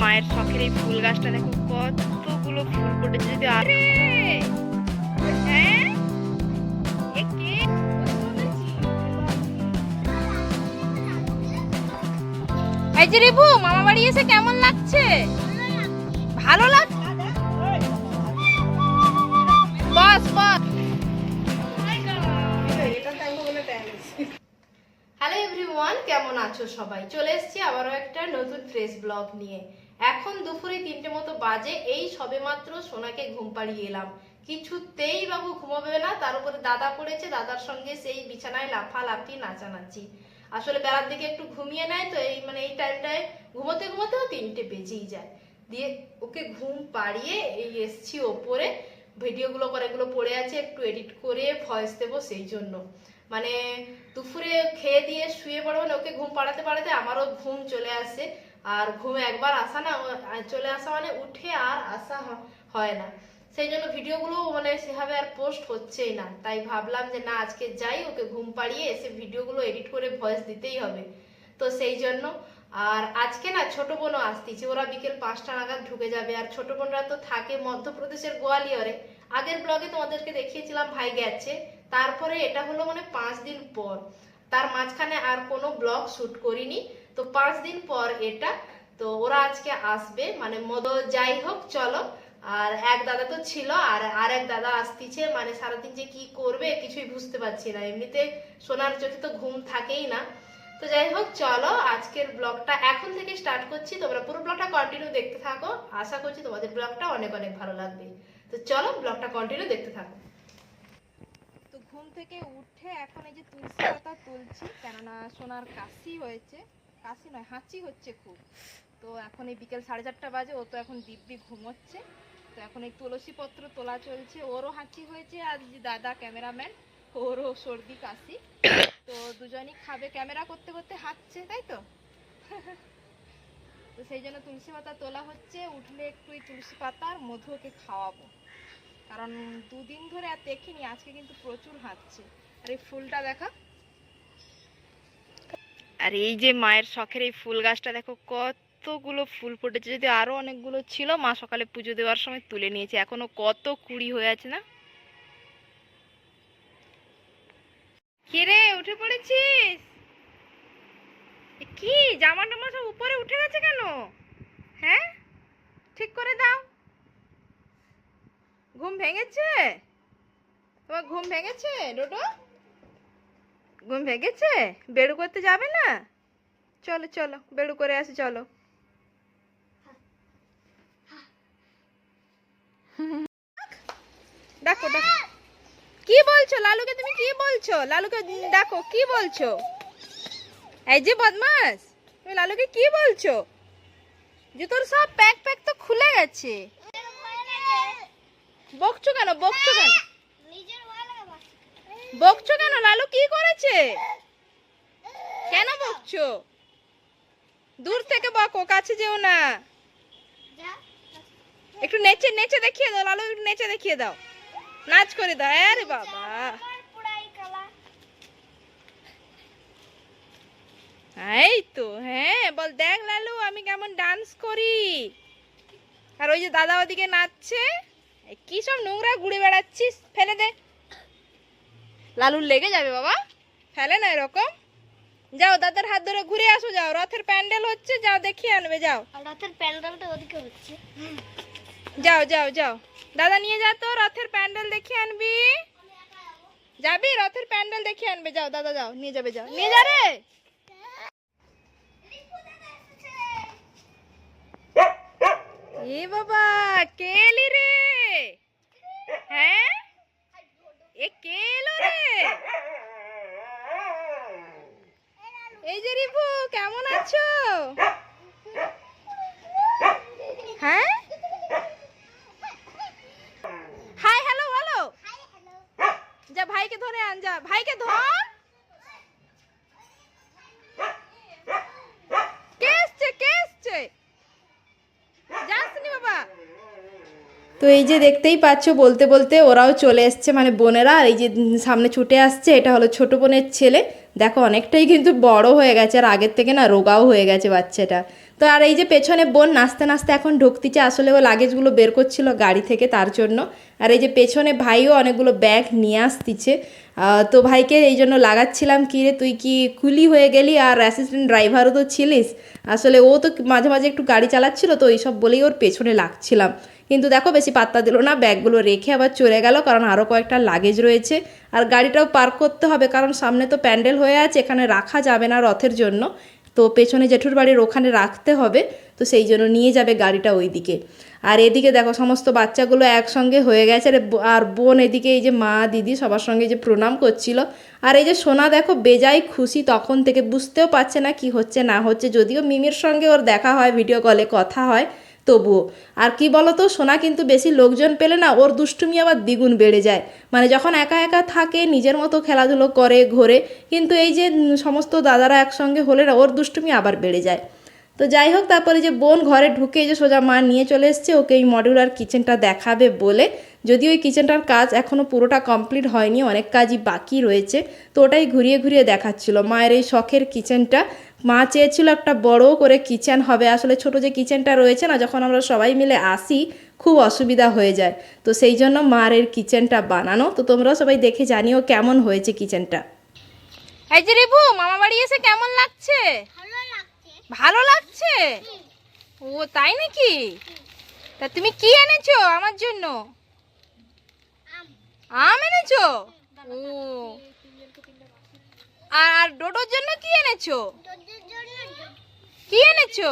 মায়ের শখের এই ফুল গাছটা দেখো, কতগুলো ফুল ফুটেছে যদি আরে হ্যাঁ? এই যে রিভু মামা বাড়ি এসে কেমন লাগছে? ভালো লাগছে বস বস। হ্যালো এভরিওয়ান কেমন আছো সবাই? চলে এসেছি আবারও একটা নতুন ফ্রেশ ব্লগ নিয়ে। এখন দুপুরে তিনটে মতো বাজে, এই সবেমাত্র সোনাকে ঘুম পাড়িয়ে এলাম। কিছুতেই বাবু ঘুমাবে না, তার উপরে দাদা পড়েছে, দাদার সঙ্গে সেই বিছানায় লাফালাফি, নাচানাচি। আসলে বেলার দিকে একটু ঘুমিয়ে নেয় তো এই মানে এই টাইমটায় ঘুমোতে ঘুমোতেও তিনটে বেজেই যায়। দিয়ে ওকে ঘুম পাড়িয়ে এই এসছি ওপরে, ভিডিওগুলো করে এগুলো পড়ে আছে, একটু এডিট করে ভয়েস দেবো সেই জন্য। মানে দুপুরে খেয়ে দিয়ে শুয়ে পড়ব না ওকে ঘুম পাড়াতে পাড়াতে আমারও ঘুম চলে আসে। আর ঘুম একবার আসা না চলে আসা মানে উঠে আর আসা হয় না। সেই জন্য ভিডিওগুলো মানে সেভাবে আর পোস্ট হচ্ছেই না। তাই ভাবলাম যে না, আজকে যাই, ওকে ঘুম পাড়িয়ে এসে ভিডিওগুলো এডিট করে ভয়েস দিতেই হবে। তো সেই জন্য, আর আজকে না ছোট বোনও আসতেছে, ওরা বিকেল পাঁচটা নাগাদ ঢুকে যাবে। আর ছোট বোনরা তো থাকে মধ্যপ্রদেশের গোয়ালিয়রে। আগের ব্লগে তোমাদেরকে দেখিয়েছিলাম, ভাই গেছে। তারপরে এটা হলো মানে পাঁচ দিন পর। তার মাঝখানে আর কোনো ব্লগ শুট করিনি। তো পাঁচ দিন পর এটা। তো ওরা আজকে আসবে মানে মদ যাই হোক, চলো। আর এক দাদা তো ছিল, আর আর এক দাদা আসতিছে মানে সারাদিন যে কি করবে কিছুই বুঝতে পারছি না। এমনিতে সোনার চোখে তো ঘুম থাকেই না। তো যাই হোক, চলো, আজকের ব্লগটা এখন থেকে স্টার্ট করছি। তোমরা পুরো ব্লগটা কন্টিনিউ দেখতে থাকো। আশা করছি তোমাদের ব্লগটা অনেক অনেক ভালো লাগবে। তো চলো, ব্লগটা কন্টিনিউ দেখতে থাকো। ঘুম থেকে উঠে এখন এই যে তুলসী পাতা তুলছি, কেননা সোনার কাশি হয়েছে। কাশি নয়, হাঁচি হচ্ছে খুব। তো এখন এই বিকেল সাড়ে চারটা বাজে, ও তো এখন দিব্যি ঘুমোচ্ছে। তো এখন এই তুলসী পত্র তোলা চলছে। ওরও হাঁচি হয়েছে, আর দাদা ক্যামেরাম্যান, ওরও সর্দি, কাশি। তো দুজনই খাবে ক্যামেরা করতে করতে হাঁটছে, তাই তো? তো সেই জন্য তুলসী পাতা তোলা হচ্ছে। উঠলে একটু তুলসী পাতার আর মধু ওকে খাওয়াবো। কারণ দুদিন ধরে আর দেখিনি, আজকে কিন্তু প্রচুর হাঁটছে। আর এই ফুলটা দেখা আর এই যে মায়ের শখের এই ফুল গাছটা, দেখো কতগুলো ফুল ফুটেছে। যদি আরও অনেকগুলো ছিল, মা সকালে পুজো দেওয়ার সময় তুলে নিয়েছে। এখনও কত কুড়ি হয়ে আছে না? কিরে উঠে পড়েছিস? কি জামা টামা সব উপরে উঠে গেছে কেন? হ্যাঁ? ঠিক করে দাও। ঘুম ভেঙেছে? তোমার ঘুম ভেঙেছে, ডোডো? ঘুম ভেঙেছে? বেড়ু করতে যাবে না? চলো চলো, বেড়ু করে আসি, চলো। ডাকো ডাকো কি বলছো, লালুকে তুমি কি বলছো? লালুকে ডাকো কি বলছো? এই যে বদমাস, তুমি লালুকে কি বলছো? জুতোর সব প্যাক প্যাক তো খুলে গেছে। বকছো কেন? বকছো কেন? বকছো কেন? লালু কি করেছে? কেন বকছো? দূর থেকে বকো কাছে যেও না। একটু নেচে নেচে দেখিয়ে দাও, লালু, একটু নেচে দেখিয়ে দাও। নাচ করে দাও। আরে বাবা। এই তো হ্যাঁ বল, দেখ লালু, আমি কেমন ডান্স করি। আর ওই যে দাদা ওদিকে নাচছে কি সব নোংরা ঘুরে বেড়াচ্ছিস? ফেলে দে। লালুর লেগে যাবে বাবা। ফেলে না এরকম। যাও দাদার হাত ধরে ঘুরে আসো যাও। রথের প্যান্ডেল হচ্ছে যাও দেখিয়ে আনবে যাও। রাতের প্যান্ডেলটা ওদিকে হচ্ছে। যাও যাও যাও। দাদা নিয়ে যা তো রথের প্যান্ডেল দেখিয়ে আনবি। যাবি? রথের প্যান্ডেল দেখিয়ে আনবে। যাও দাদা যাও। নিয়ে যাবে যাও। নিয়ে যা রে! এ বাবা কে এলি রে? হ্যাঁ? এ কে এলো রে এই যে রিভু কেমন আছো? হ্যাঁ? হাই হ্যালো হ্যালো যা ভাইকে ধরে আন, যা। ভাইকে ধর। তো এই যে দেখতেই পাচ্ছ, বলতে বলতে ওরাও চলে এসছে মানে বোনেরা, আর এই যে সামনে ছুটে আসছে, এটা হলো ছোট বোনের ছেলে। দেখো, অনেকটাই কিন্তু বড় হয়ে গেছে আর আগের থেকে না রোগাও হয়ে গেছে বাচ্চাটা। তো আর এই যে পেছনে বোন নাচতে নাচতে এখন ঢুকতিছে, আসলে ও লাগেজগুলো বের করছিল গাড়ি থেকে তার জন্য। আর এই যে পেছনে ভাইও অনেকগুলো ব্যাগ নিয়ে আসতিছে। তো ভাইকে এই জন্য লাগাচ্ছিলাম, কি রে, তুই কি কুলি হয়ে গেলি আর অ্যাসিস্ট্যান্ট ড্রাইভারও তো ছিলিস? আসলে ও তো মাঝে মাঝে একটু গাড়ি চালাচ্ছিল, তো এইসব বলেই ওর পেছনে লাগছিলাম। কিন্তু দেখো বেশি পাত্তা দিল না, ব্যাগগুলো রেখে আবার চলে গেল কারণ আরও কয়েকটা লাগেজ রয়েছে। আর গাড়িটাও পার্ক করতে হবে কারণ সামনে তো প্যান্ডেল হয়ে আছে, এখানে রাখা যাবে না রথের জন্য। তো পেছনে জেঠুর বাড়ির ওখানে রাখতে হবে, তো সেই জন্য নিয়ে যাবে গাড়িটা ওইদিকে। আর এদিকে দেখো সমস্ত বাচ্চাগুলো একসঙ্গে হয়ে গেছে, আর আর বোন এদিকে এই যে মা, দিদি সবার সঙ্গে যে প্রণাম করছিল। আর এই যে সোনা দেখো বেজাই খুশি, তখন থেকে বুঝতেও পারছে না কি হচ্ছে না হচ্ছে, যদিও মিমির সঙ্গে ওর দেখা হয় ভিডিও কলে কথা হয়। তবুও। আর কি বলতো, সোনা কিন্তু বেশি লোকজন পেলে না ওর দুষ্টুমি আবার দ্বিগুণ বেড়ে যায়। মানে যখন একা একা থাকে, নিজের মতো খেলাধুলো করে, ঘোরে, কিন্তু এই যে সমস্ত দাদারা একসঙ্গে হলে না ওর দুষ্টুমি আবার বেড়ে যায়। তো যাই হোক, তারপরে যে বোন ঘরে ঢুকে যে সোজা মা নিয়ে চলে এসছে, ওকে এই মডিউলার কিচেনটা দেখাবে বলে। যদিও ওই কিচেনটার কাজ এখনও পুরোটা কমপ্লিট হয়নি, অনেক কাজই বাকি রয়েছে। তো ওটাই ঘুরিয়ে ঘুরিয়ে দেখাচ্ছিল। মায়ের এই শখের কিচেনটা মা চেয়েছিল একটা বড় করে কিচেন হবে। আসলে ছোট যে কিচেনটা রয়েছে না, যখন আমরা সবাই মিলে আসি, খুব অসুবিধা হয়ে যায়। তো সেই জন্য মার এর কিচেনটা বানানো। তো তোমরা সবাই দেখে জানিও কেমন হয়েছে কিচেনটা এই যে রিবু মামা বাড়ি এসে কেমন লাগছে? ভালো লাগছে? ও, তাই নাকি? তা তুমি কি এনেছো আমার জন্য? আম এনেছো? ও। আর ডোডোর জন্য কি এনেছো? কি এনেছো?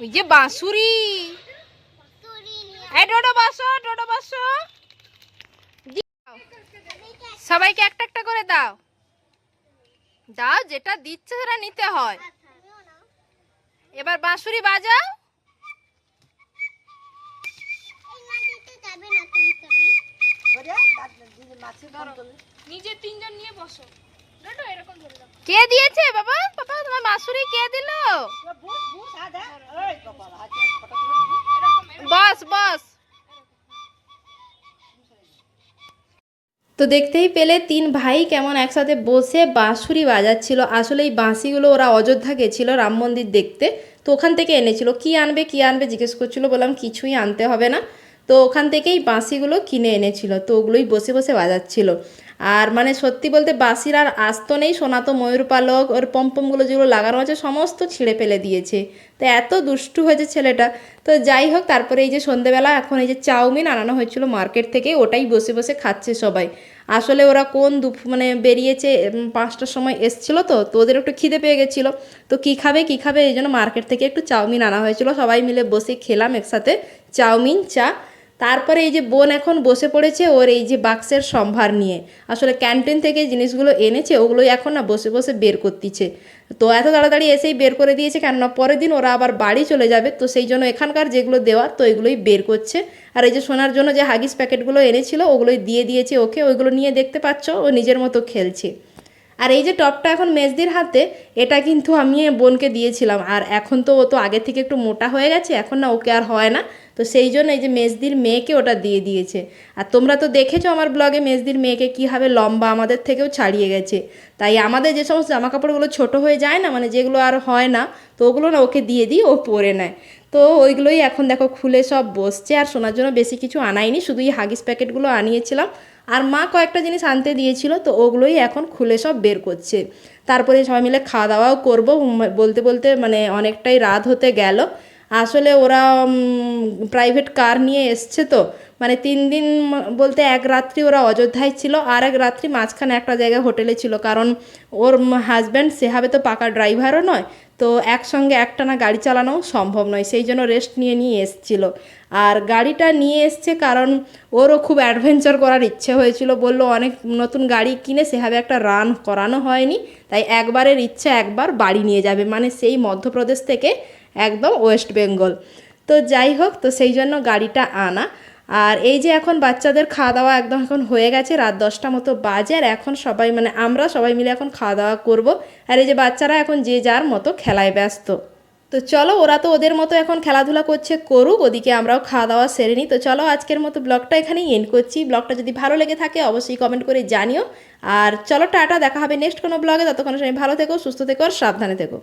ওই যে বাঁশুরি। এই ডোডো বাসো ডোডো বাসো। সবাইকে একটা একটা করে দাও। দাও যেটা দিচ্ছে সেটা নিতে হয়। এবার বাঁশুরি বাজাও। এই মাটিতে যাবে না তুমি কবি নিজে তিনজন নিয়ে বসো। ডোডো এরকম ধরে দাও। কে দিয়েছে বাবা? বাবা তোমার বাঁশুরি কে দিল? বস বস। তো দেখতেই পেলে তিন ভাই কেমন একসাথে বসে বাঁশুরি বাজাচ্ছিল। আসলে এই বাঁশিগুলো ওরা অযোধ্যা গেছিল রাম মন্দির দেখতে। তো ওখান থেকে এনেছিল। কি আনবে কি আনবে জিজ্ঞেস করছিল। বললাম, কিছুই আনতে হবে না। তো ওখান থেকেই বাঁশিগুলো কিনে এনেছিল। তো ওগুলোই বসে বসে বাজাচ্ছিল। আর মানে সত্যি বলতে বাঁশির আর আসতো নেই, সোনা তো ময়ূর পালক, ওর পম্পমগুলো যেগুলো লাগানো আছে, সমস্ত ছিঁড়ে ফেলে দিয়েছে। তো এত দুষ্টু হয়েছে ছেলেটা। তো যাই হোক, তারপরে এই যে সন্ধেবেলা এখন এই যে চাউমিন আনানো হয়েছিল মার্কেট থেকে, ওটাই বসে বসে খাচ্ছে সবাই। আসলে ওরা কোন দুপ মানে বেরিয়েছে পাঁচটার সময় এসছিল তো তো ওদের একটু খিদে পেয়ে গেছিল। তো কী খাবে কী খাবে, এই জন্য মার্কেট থেকে একটু চাউমিন আনা হয়েছিল। সবাই মিলে বসে খেলাম একসাথে, চাউমিন, চা তারপরে এই যে বোন এখন বসে পড়েছে ওর এই যে বাক্সের সম্ভার নিয়ে। আসলে ক্যান্টিন থেকে জিনিসগুলো এনেছে, ওগুলোই এখন না বসে বসে বের করতিছে। তো এত তাড়াতাড়ি এসেই বের করে দিয়েছে, কেননা পরের দিন ওরা আবার বাড়ি চলে যাবে। তো সেই জন্য এখানকার যেগুলো দেওয়ার তো এগুলোই বের করছে। আর এই যে সোনার জন্য যে হাগিস প্যাকেটগুলো এনেছিল, ওগুলোই দিয়ে দিয়েছে ওকে। ওইগুলো নিয়ে দেখতে পাচ্ছ, ও নিজের মতো খেলছে। আর এই যে টপটা এখন মেজদির হাতে, এটা কিন্তু আমি বোনকে দিয়েছিলাম। আর এখন তো ও তো আগে থেকে একটু মোটা হয়ে গেছে, এখন না ওকে আর হয় না। তো সেই জন্য এই যে মেজদির মেয়েকে ওটা দিয়ে দিয়েছে। আর তোমরা তো দেখেছ আমার ব্লগে মেজদির মেয়েকে কীভাবে লম্বা আমাদের থেকেও ছাড়িয়ে গেছে। তাই আমাদের যে সমস্ত জামা কাপড়গুলো ছোটো হয়ে যায় না মানে যেগুলো আর হয় না, তো ওগুলো না ওকে দিয়ে দিই, ও পরে নেয়। তো ওইগুলোই এখন দেখো খুলে সব বসছে, আর শোনার জন্য বেশি কিছু আনাইনি, শুধু এই হাগিস প্যাকেটগুলো আনিয়েছিলাম। আর মা কয়েকটা জিনিস আনতে দিয়েছিল, তো ওগুলোই এখন খুলে সব বের করছে। তারপরে সবাই মিলে খাওয়া দাওয়াও করব বলতে বলতে মানে অনেকটাই রাত হতে গেল। আসলে ওরা প্রাইভেট কার নিয়ে এসছে তো। মানে তিন দিন বলতে এক রাত্রি ওরা অযোধ্যায় ছিল, আর এক রাত্রি মাঝখানে একটা জায়গায় হোটেলে ছিল। কারণ ওর হাজব্যান্ড সেভাবে তো পাকা ড্রাইভারও নয়, তো একসঙ্গে একটানা গাড়ি চালানোও সম্ভব নয়, সেই জন্য রেস্ট নিয়ে নিয়ে এসছিল। আর গাড়িটা নিয়ে এসছে কারণ ওরও খুব অ্যাডভেঞ্চার করার ইচ্ছে হয়েছিল। বলল অনেক নতুন গাড়ি কিনে সেভাবে একটা রান করানো হয়নি, তাই একবারের ইচ্ছা একবার বাড়ি নিয়ে যাবে। মানে সেই মধ্যপ্রদেশ থেকে একদম ওয়েস্ট বেঙ্গল। তো যাই হোক, তো সেই জন্য গাড়িটা আনা। আর এই যে এখন বাচ্চাদের খাওয়া দাওয়া একদম এখন হয়ে গেছে, রাত দশটা মতো বাজে। আর এখন সবাই মানে আমরা সবাই মিলে এখন খাওয়া দাওয়া করব। আর এই যে বাচ্চারা এখন যে যার মতো খেলায় ব্যস্ত। তো চলো, ওরা তো ওদের মতো এখন খেলাধুলা করছে, করুক, ওদিকে আমরাও খাওয়া দাওয়া সেরে নিই। তো চলো, আজকের মতো ব্লগটা এখানেই এন্ড করছি। ব্লগটা যদি ভালো লেগে থাকে, অবশ্যই কমেন্ট করে জানিও। আর চলো, টাটা, দেখা হবে নেক্সট কোনো ব্লগে। ততক্ষণ সময় ভালো থেকো, সুস্থ থেকো, আর সাবধানে থেকো।